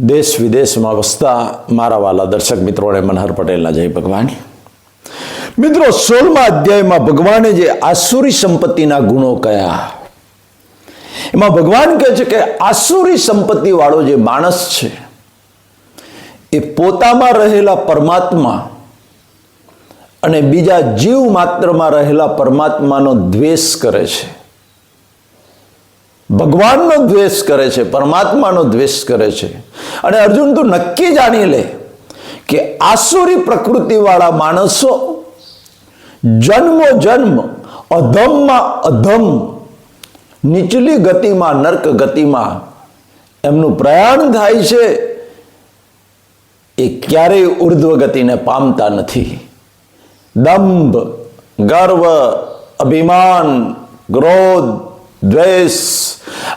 દેશ વિદેશમાં વસતા મારા વાલા દર્શક મિત્રોને મનહર પટેલના જય ભગવાન. મિત્રો, સોળમા અધ્યાયમાં ભગવાને જે આસુરી સંપત્તિના ગુણો કયા? એમાં ભગવાન કહે છે કે આસુરી સંપત્તિ વાળો જે માણસ છે, એ પોતામાં રહેલા પરમાત્મા અને બીજા જીવ માત્રમાં રહેલા પરમાત્માનો દ્વેષ કરે છે. ભગવાનનો દ્વેષ કરે છે, પરમાત્માનો દ્વેષ કરે છે. અને અર્જુન તું નક્કી જાણી લે કે આસુરી પ્રકૃતિવાળા માણસો જન્મો જન્મ અધમમાં અધમ નીચલી ગતિમાં, નર્ક ગતિમાં એમનું પ્રયાણ થાય છે એ ક્યારેય ઉર્ધ્વ ગતિને પામતા નથી. દંભ, ગર્વ, અભિમાન, ક્રોધ દ્વેષ.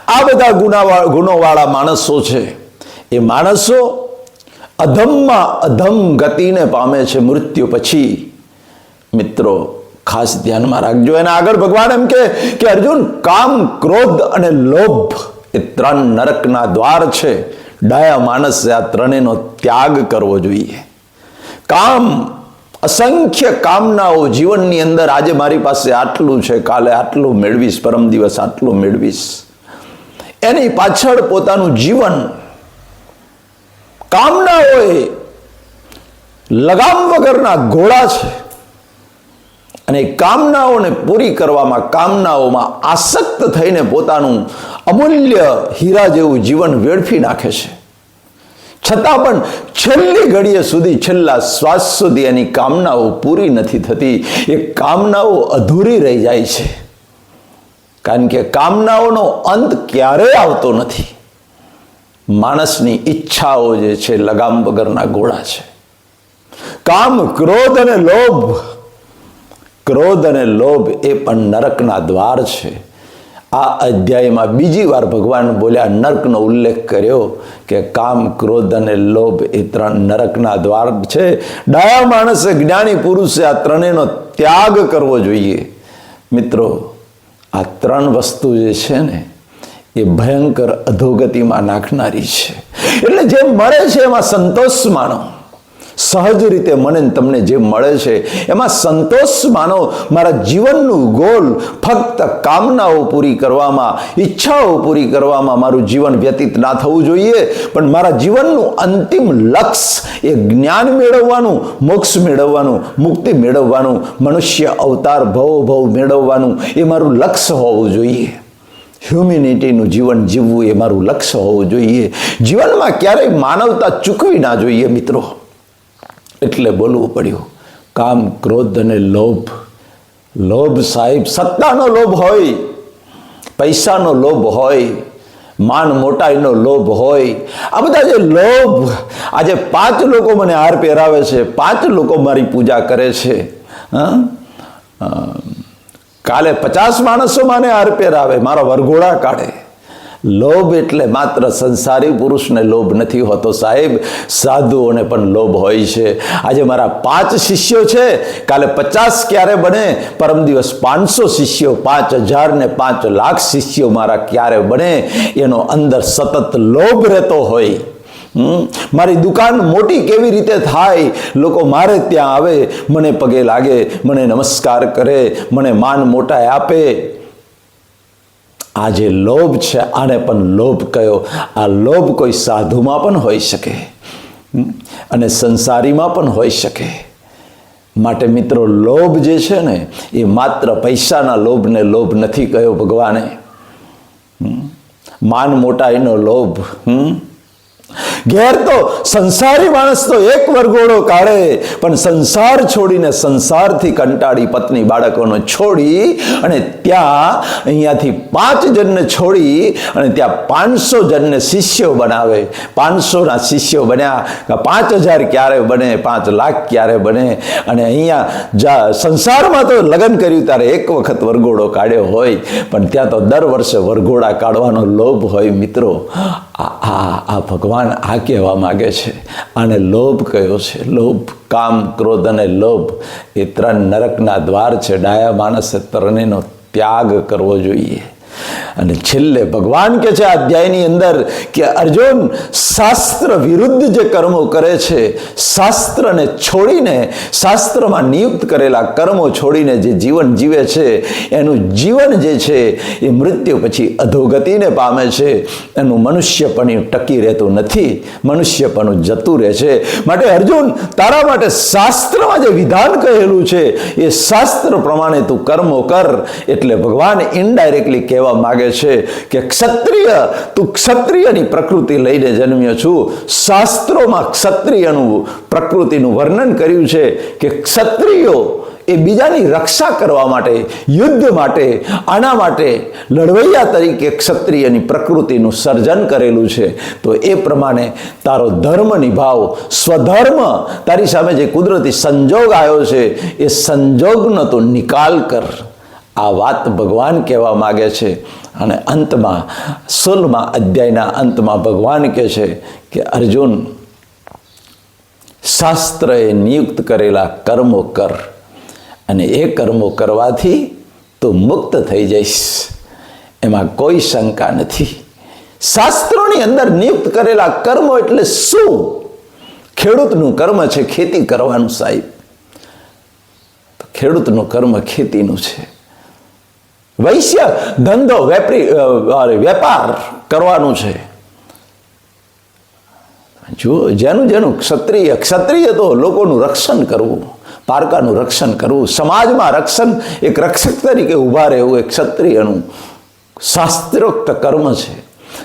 આ બધા ગુનાવાળા ગુણોવાળા માણસો છે. એ માણસો અધમમાં અધમ ગતિને પામે છે મૃત્યુ પછી. મિત્રો, ખાસ ધ્યાનમાં રાખજો. એના આગળ ભગવાન એમ કે કે અર્જુન, કામ, ક્રોધ અને લોભ એ ત્રણ નરકના દ્વાર છે. ડાયા માણસે આ ત્રણેયનો ત્યાગ કરવો જોઈએ. કામ અસંખ્ય કામનાઓ જીવનની અંદર આજે મારી પાસે આટલું છે, કાલે આટલું મેળવીશ, પરમ દિવસ આટલું મેળવીશ. એની પાછળ પોતાનું જીવન કામનાઓએ લગામ વગરના ઘોડા છે. અને કામનાઓને પૂરી કરવામાં, કામનાઓમાં આસક્ત થઈને પોતાનું અમૂલ્ય હીરા જેવું જીવન વેડફી નાખે છે. છતાં પણ છેલ્લી ઘડીએ સુધી, છેલ્લા શ્વાસ સુધી એની કામનાઓ પૂરી નથી થતી. એ કામનાઓ અધૂરી રહી જાય છે. કારણ કે કામનાઓનો અંત ક્યારેય આવતો નથી. માણસની ઈચ્છાઓ જે છે, લગામ વગરના ગોળા છે. કામ, ક્રોધ અને લોભ. ક્રોધ અને લોભ એ પણ નરકના દ્વાર છે. આ અધ્યાયમાં બીજી વાર ભગવાન બોલ્યા, નર્કનો ઉલ્લેખ કર્યો કે કામ, ક્રોધ અને લોભ એ ત્રણ નરકના દ્વાર છે. ડાયા માણસે જ્ઞાની પુરુષે આ ત્રણેયનો ત્યાગ કરવો જોઈએ. મિત્રો, આ ત્રણ વસ્તુ જે છે ને, એ ભયંકર અધોગતિમાં નાખનારી છે. એટલે જે મળે છે એમાં સંતોષ માનો સહજ રીતે મને તમને જે મળે છે, એમાં સંતોષ માનો. મારા જીવનનું ગોલ ફક્ત કામનાઓ પૂરી કરવામાં, ઈચ્છાઓ પૂરી કરવામાં મારું જીવન વ્યતીત ના થવું જોઈએ. પણ મારા જીવનનું અંતિમ લક્ષ્ય એ જ્ઞાન મેળવવાનું, મોક્ષ મેળવવાનું, મુક્તિ મેળવવાનું, મનુષ્ય અવતાર ભવ ભવ મેળવવાનું એ મારું લક્ષ્ય હોવું જોઈએ. હ્યુમિનિટીનું જીવન જીવવું એ મારું લક્ષ્ય હોવું જોઈએ. જીવનમાં ક્યારેય માનવતા ચૂકવી ના જોઈએ મિત્રો. એટલે બોલવું પડ્યું. કામ, ક્રોધ અને લોભ. લોભ સાહેબ, સત્તાનો લોભ હોય, પૈસાનો લોભ હોય, માન મોટાઈનો લોભ હોય. આ બધા જે લોભ આજે પાંચ લોકો મને હાર પહેરાવે છે, પાંચ લોકો મારી પૂજા કરે છે કાલે પચાસ માણસો મને હાર પહેરાવે, મારા વરઘોડા કાઢે. લોભ એટલે માત્ર સંસારી પુરુષને લોભ નથી હોતો સાહેબ. સાધુઓને પણ લોભ હોય છે. આજે મારા પાંચ શિષ્યો છે. કાલે પચાસ ક્યારે બને? પરમ દિવસ પાંચસો શિષ્યો, પાંચ હજાર ને પાંચ લાખ શિષ્યો મારા ક્યારે બને? એનો અંદર સતત લોભ રહેતો હોય. મારી દુકાન મોટી કેવી રીતે થાય? લોકો મારે ત્યાં આવે, મને પગે લાગે, મને નમસ્કાર કરે, મને માન મોટા આપે. આ જે લોભ છે, આને પણ લોભ કયો? આ લોભ કોઈ સાધુમાં પણ હોઈ શકે અને સંસારીમાં પણ હોઈ શકે. માટે મિત્રો, લોભ જે છે ને, એ માત્ર પૈસાના લોભને લોભ નથી કયો ભગવાને. માન મોટાઈનો લોભ, હમ? ઘેર તો સંસારી માણસ તો એક વરઘોડો કાઢે, પણ સંસાર છોડીને સંસારથી કંટાળી પત્ની બાળકોને છોડી અને ત્યાં અહીંયાથી પાંચ જણને છોડી અને ત્યાં પાંચસો જણને શિષ્યો બનાવે. પાંચસોના શિષ્યો બન્યા પાંચ હજાર ક્યારે બને, પાંચ લાખ ક્યારે બને? અને અહીંયા જા સંસારમાં તો લગ્ન કર્યું ત્યારે એક વખત વરઘોડો કાઢ્યો હોય, પણ ત્યાં તો દર વર્ષે વરઘોડા કાઢવાનો લોભ હોય મિત્રો. આ આ ભગવાન આ કહેવા માગે છે. આને લોભ કયો છે? લોભ, કામ, ક્રોધ અને લોભ. એ ત્રણ નરકના દ્વાર છે. ડાયા માણસે ત્રણેયનો ત્યાગ કરવો જોઈએ. અને છેલ્લે ભગવાન કે છે આ અધ્યાયની અંદર કે અર્જુન શાસ્ત્ર વિરુદ્ધ જે કર્મો કરે છે, શાસ્ત્રને છોડીને, શાસ્ત્રમાં નિયુક્ત કરેલા કર્મો છોડીને જે જીવન જીવે છે, એનું જીવન જે છે એ મૃત્યુ પછી અધોગતિને પામે છે. એનું મનુષ્યપણું ટકી રહેતું નથી મનુષ્યપણું જતું રહે છે. માટે અર્જુન તારા માટે શાસ્ત્રમાં જે વિધાન કહેલું છે, એ શાસ્ત્ર પ્રમાણે તું કર્મો કર, એટલે ભગવાન ઇનડાયરેક્ટલી કહેવા માગે છે કે ક્ષત્રિય, તું ક્ષત્રિયની પ્રકૃતિ લઈને જન્મ્યો છું. શાસ્ત્રોમાં ક્ષત્રિયનું પ્રકૃતિનું વર્ણન કર્યું છે કે ક્ષત્રિયો એ બીજાની રક્ષા કરવા માટે, યુદ્ધ માટે, આના માટે, લડવૈયા તરીકે ક્ષત્રિયની પ્રકૃતિનું સર્જન કરેલું છે. તો એ પ્રમાણે તારો ધર્મ નિભાવ સ્વધર્મ, તારી સામે જે કુદરતી સંજોગ આવ્યો છે, એ સંજોગનો તો નિકાલ કર. આ વાત ભગવાન કહેવા માગે છે. અને અંતમાં સોલમાં અધ્યાયના અંતમાં ભગવાન કહે છે કે, અર્જુન, શાસ્ત્રએ નિયુક્ત કરેલા કર્મો કર અને એ કર્મો કરવાથી તું મુક્ત થઈ જઈશ. એમાં કોઈ શંકા નથી. શાસ્ત્રોની અંદર નિયુક્ત કરેલા કર્મો એટલે શું? ખેડૂતનું કર્મ છે ખેતી કરવાનું સાહેબ. ખેડૂતનું કર્મ ખેતીનું છે. વૈશ્ય ધંધો, વેપરી વેપાર કરવાનું છે. જુઓ જેનું જેનું ક્ષત્રિય ક્ષત્રિય તો લોકોનું રક્ષણ કરવું, પારકાનું રક્ષણ કરવું, સમાજમાં રક્ષણ એક રક્ષક તરીકે ઊભા રહેવું એ ક્ષત્રિયનું શાસ્ત્રોક્ત કર્મ છે.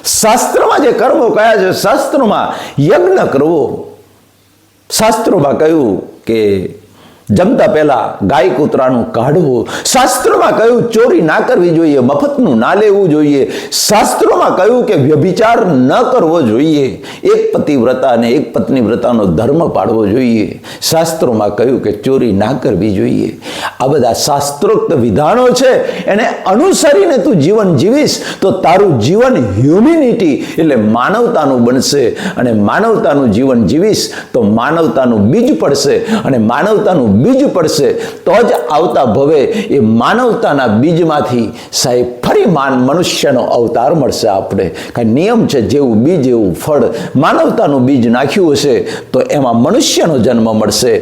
શાસ્ત્રમાં જે કર્મો કયા છે, શાસ્ત્રોમાં યજ્ઞ કરવો. શાસ્ત્રોમાં કહ્યું કે જમતા પહેલા ગાય કૂતરાનું કાઢવું. શાસ્ત્રોમાં કહ્યું, ચોરી ના કરવી જોઈએ, મફતનું ના લેવું જોઈએ. શાસ્ત્રોમાં કહ્યું કે વ્યભિચાર ન કરવો જોઈએ. એક પતિવ્રતા અને એક પત્ની વ્રતાનો ધર્મ પાડવો જોઈએ. શાસ્ત્રોમાં કહ્યું કે ચોરી ના કરવી જોઈએ. આ બધા શાસ્ત્રોક્ત વિધાનો છે. એને અનુસરીને તું જીવન જીવીશ, તો તારું જીવન હ્યુમિનિટી એટલે માનવતાનું બનશે. અને માનવતાનું જીવન જીવીશ, તો માનવતાનું બીજ પડશે. અને માનવતાનું બીજ પડશે, તો જ આવતા ભવે એ માનવતાના બીજમાંથી સાહેબ ફરી માન મનુષ્યનો અવતાર મળશે આપણે. કાંઈ નિયમ છે, જેવું બીજ, એવું ફળ માનવતાનું બીજ નાખ્યું હશે, તો એમાં મનુષ્યનો જન્મ મળશે.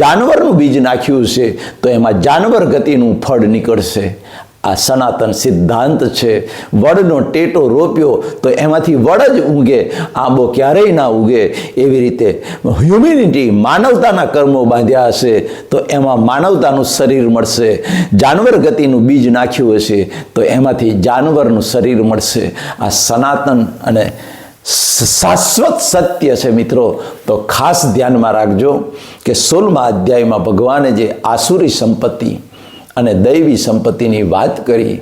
જાનવરનું બીજ નાખ્યું હશે, તો એમાં જાનવર ગતિનું ફળ નીકળશે. આ સનાતન સિદ્ધાંત છે. વડનો ટેટો રોપ્યો તો એમાંથી વડ જ ઉગે આંબો ક્યારેય ના ઉગે એવી રીતે હ્યુમિનિટી માનવતાના કર્મો બાંધ્યા હશે તો એમાં માનવતાનું શરીર મળશે. જાનવર ગતિનું બીજ નાખ્યું હશે તો એમાંથી જાનવરનું શરીર મળશે. આ સનાતન અને શાશ્વત સત્ય છે મિત્રો. તો ખાસ ધ્યાનમાં રાખજો કે સોળમા અધ્યાયમાં ભગવાને જે આસુરી સંપત્તિ અને દૈવી સંપત્તિની વાત કરી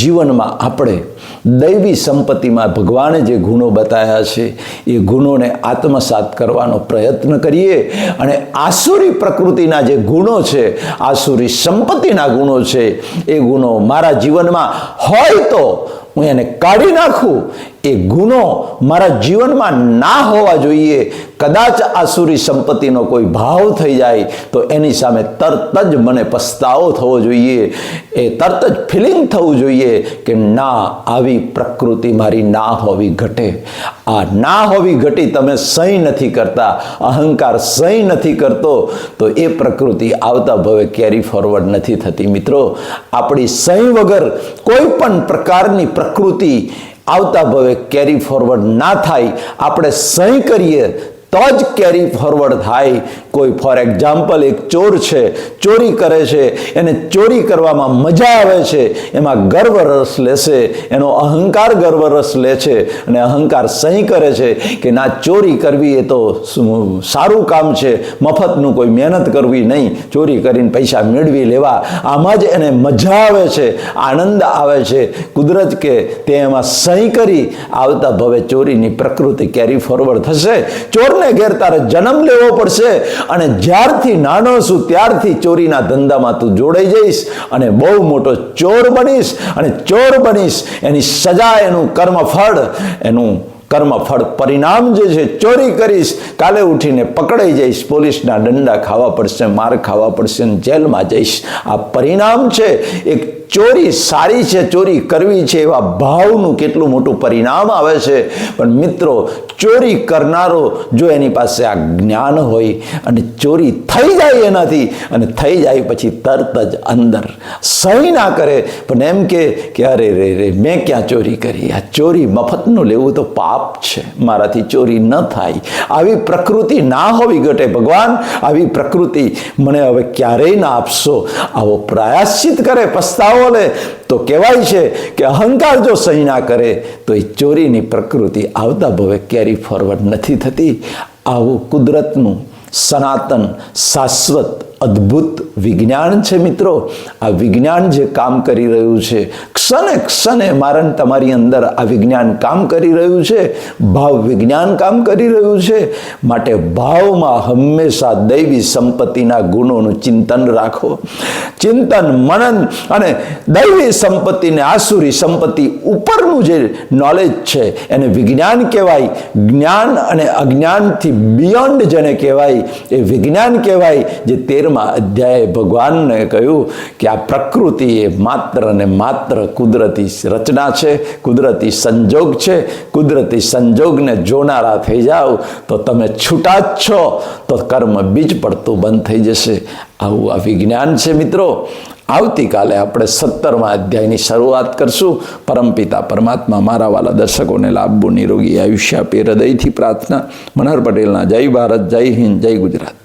જીવનમાં આપણે દૈવી સંપત્તિમાં ભગવાને જે ગુણો બતાવ્યા છે, એ ગુણોને આત્મસાત કરવાનો પ્રયત્ન કરીએ અને આસુરી પ્રકૃતિના જે ગુણો છે, આસુરી સંપત્તિના ગુણો છે, એ ગુણો મારા જીવનમાં હોય તો હું એને કાઢી નાખું. એ ગુનો મારા જીવનમાં ના હોવા જોઈએ. કદાચ આસુરી સંપત્તિનો કોઈ ભાવ થઈ જાય તો એની સામે તરત જ મને પસ્તાવો થવો જોઈએ. એ તરત જ ફિલિંગ થવું જોઈએ કે ના, આવી પ્રકૃતિ મારી ના હોવી ઘટે. આ ના હોવી ઘટી તમે સહી નથી કરતા, અહંકાર સહી નથી કરતો, તો એ પ્રકૃતિ આવતા ભવે કેરી ફોરવર્ડ નથી થતી. મિત્રો, આપણી સહી વગર કોઈ પણ પ્રકારની પ્રકૃતિ આવતા ભવે કેરી ફોરવર્ડ ના થાય. આપણે સહી કરીએ તો જ કેરી ફોરવર્ડ થાય. કોઈ ફોર એક્ઝામ્પલ એક ચોર છે, ચોરી કરે છે, એને ચોરી કરવામાં મજા આવે છે, એમાં ગર્વ રસ લેશે, એનો અહંકાર ગર્વ રસ લે છે, અને અહંકાર સહી કરે છે કે ના, ચોરી કરવી એ તો સારું કામ છે, મફતનું કોઈ મહેનત કરવી નહીં, ચોરી કરીને પૈસા મેળવી લેવા. આમાં જ એને મજા આવે છે, આનંદ આવે છે. કુદરત કે તે એમાં સહી કરી, આવતા ભવે ચોરીની પ્રકૃતિ કેરી ફોરવર્ડ થશે. ચોરને ઘેર તારે જન્મ લેવો પડશે? અને જ્યારથી નાનો છું, ત્યારથી ચોરીના ધંધામાં તું જોડાઈ જઈશ અને બહુ મોટો ચોર બનીશ. અને ચોર બનીશ, એની સજા, એનું કર્મફળ એનું કર્મફળ પરિણામ જે છે, ચોરી કરીશ. કાલે ઉઠીને પકડાઈ જઈશ, પોલીસના દંડા ખાવા પડશે, માર ખાવા પડશે અને જેલમાં જઈશ. આ પરિણામ છે, એક ચોરી સારી છે, ચોરી કરવી છે, એવા ભાવનું કેટલું મોટું પરિણામ આવે છે. પણ મિત્રો, ચોરી કરનારો જો એની પાસે આ જ્ઞાન હોય અને ચોરી થઈ જાય એનાથી, અને થઈ જાય પછી તરત જ અંદર સહી ના કરે. પણ એમ કે અરે રે રે મેં ક્યાં ચોરી કરી? આ ચોરી મફતનું લેવું તો પાપ છે. મારાથી ચોરી ન થાય. આવી પ્રકૃતિ ના હોવી ઘટે ભગવાન. આવી પ્રકૃતિ મને હવે ક્યારેય ના આપશો. આવો પ્રાયશ્ચિત કરે, પસ્તાવો લે તો કહેવાય છે કે અહંકાર જો સહી ના કરે, તો એ ચોરીની પ્રકૃતિ આવતા ભવે કેરી ફોરવર્ડ નથી થતી. આવું કુદરતનું સનાતન, શાશ્વત અદ્ભુત વિજ્ઞાન છે મિત્રો. આ વિજ્ઞાન જે કામ કરી રહ્યું છે, ક્ષણે ક્ષણે મારણ તમારી અંદર આ વિજ્ઞાન કામ કરી રહ્યું છે, ભાવ વિજ્ઞાન કામ કરી રહ્યું છે. માટે ભાવમાં હંમેશા દૈવી સંપત્તિના ગુણોનું ચિંતન રાખો. ચિંતન, મનન અને દૈવી સંપત્તિને આસુરી સંપત્તિ ઉપરનું જે નોલેજ છે, એને વિજ્ઞાન કહેવાય. જ્ઞાન અને અજ્ઞાનથી બિયોન્ડ જેને કહેવાય, એ વિજ્ઞાન કહેવાય, જે તેરમા અધ્યાયે ભગવાનને કહ્યું કે આ પ્રકૃતિ એ માત્ર ને માત્ર કુદરતી રચના છે, કુદરતી સંજોગ છે. કુદરતી સંજોગને જોનારા થઈ જાઓ તો તમે છૂટા જ છો, તો કર્મ બીજ પડતું બંધ થઈ જશે. આવું આ વિજ્ઞાન છે મિત્રો. આવતીકાલે આપણે સત્તરમા અધ્યાયની શરૂઆત કરશું. પરમપિતા પરમાત્મા મારા વાલા દર્શકોને લાભવું નિરોગી આયુષ્ય આપે હૃદયથી પ્રાર્થના. મનહર પટેલના જય ભારત, જય હિન્દ, જય ગુજરાત.